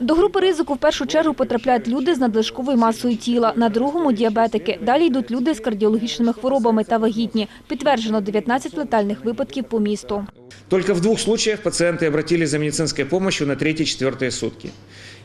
До групи ризику в першу чергу потрапляють люди з надлишковою масою тіла, на другому – діабетики. Далі йдуть люди з кардіологічними хворобами та вагітні. Підтверджено 19 летальних випадків по місту. Только в двух случаях пациенты обратились за медицинской помощью на третьи-четвертые сутки.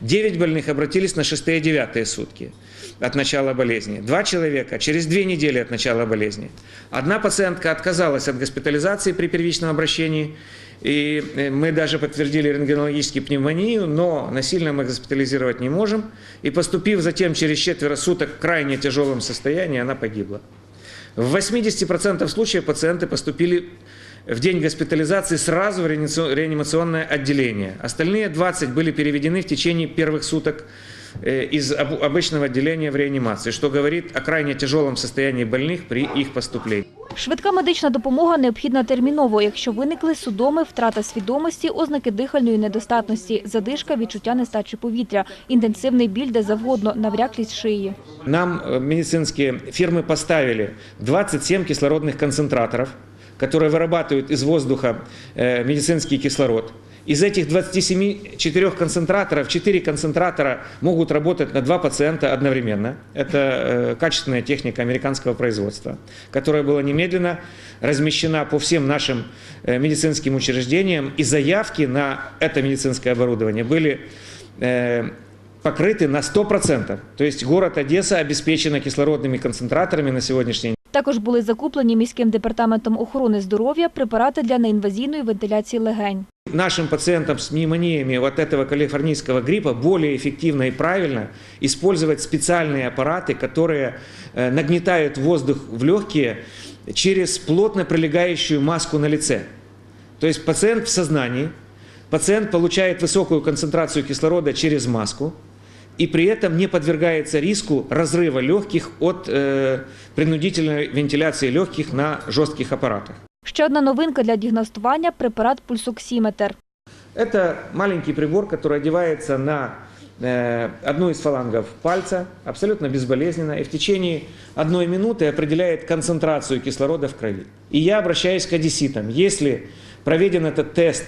Девять больных обратились на шестые-девятые сутки от начала болезни. Два человека через две недели от начала болезни. Одна пациентка отказалась от госпитализации при первичном обращении, и э, мы даже подтвердили рентгенологическую пневмонию, но насильно мы госпитализировать не можем. И поступив затем через четверо суток в крайне тяжелом состоянии, она погибла. В 80% случаев пациенты поступили в день госпитализации сразу в реанимацион- реанимационное отделение. Остальные 20 были переведены в течение первых суток э, из об- обычного отделения в реанимацию, что говорит о крайне тяжелом состоянии больных при их поступлении. Швидка медична допомога необхідна терміново, якщо виникли судоми, втрата свідомості, ознаки дихальної недостатності, задишка, відчуття нестачі повітря, інтенсивний біль де завгодно, навряклість шиї. Нам э, медицинские фирмы поставили 27 кислородных концентраторов, которые вырабатывают из воздуха э, медицинский кислород. Из этих 27 четырех концентраторов, 4 концентратора могут работать на два пациента одновременно. Это э, качественная техника американского производства, которая была немедленно размещена по всем нашим э, медицинским учреждениям. И заявки на это медицинское оборудование были покрыты на 100%. То есть город Одесса обеспечена кислородными концентраторами на сегодняшний день. Також були закуплені міським департаментом охорони здоров'я препарати для неінвазійної вентиляції легень. Нашим пациентам с пневмониями вот этого калифорнийского гриппа более эффективно и правильно использовать специальные аппараты, которые э, нагнетают воздух в легкие через плотно прилегающую маску на лице. То есть пациент в сознании, пациент получает высокую концентрацию кислорода через маску, и при этом не подвергается риску разрыва легких от э, принудительной вентиляции легких на жестких аппаратах. Ще одна новинка для діагностування – препарат пульсоксиметр. Это маленький прибор, который одевается на э, одну из фалангов пальца, абсолютно безболезненно, и в течение одной минуты определяет концентрацию кислорода в крови. И я обращаюсь к одесситам. Если проведен этот тест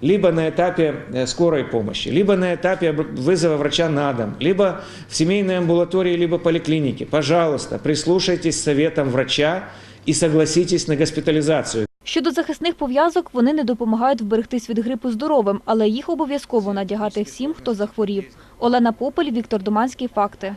либо на этапе э, скорой помощи, либо на этапе об- вызова врача на дом, либо в семейной амбулатории, либо поликлинике, пожалуйста, прислушайтесь советам врача и согласитесь на госпитализацию. Щодо захисних пов'язок, вони не допомагають вберегтись від грипу здоровим, але їх обов'язково надягати всім, хто захворів. Олена Попель, Віктор Доманський. Факти.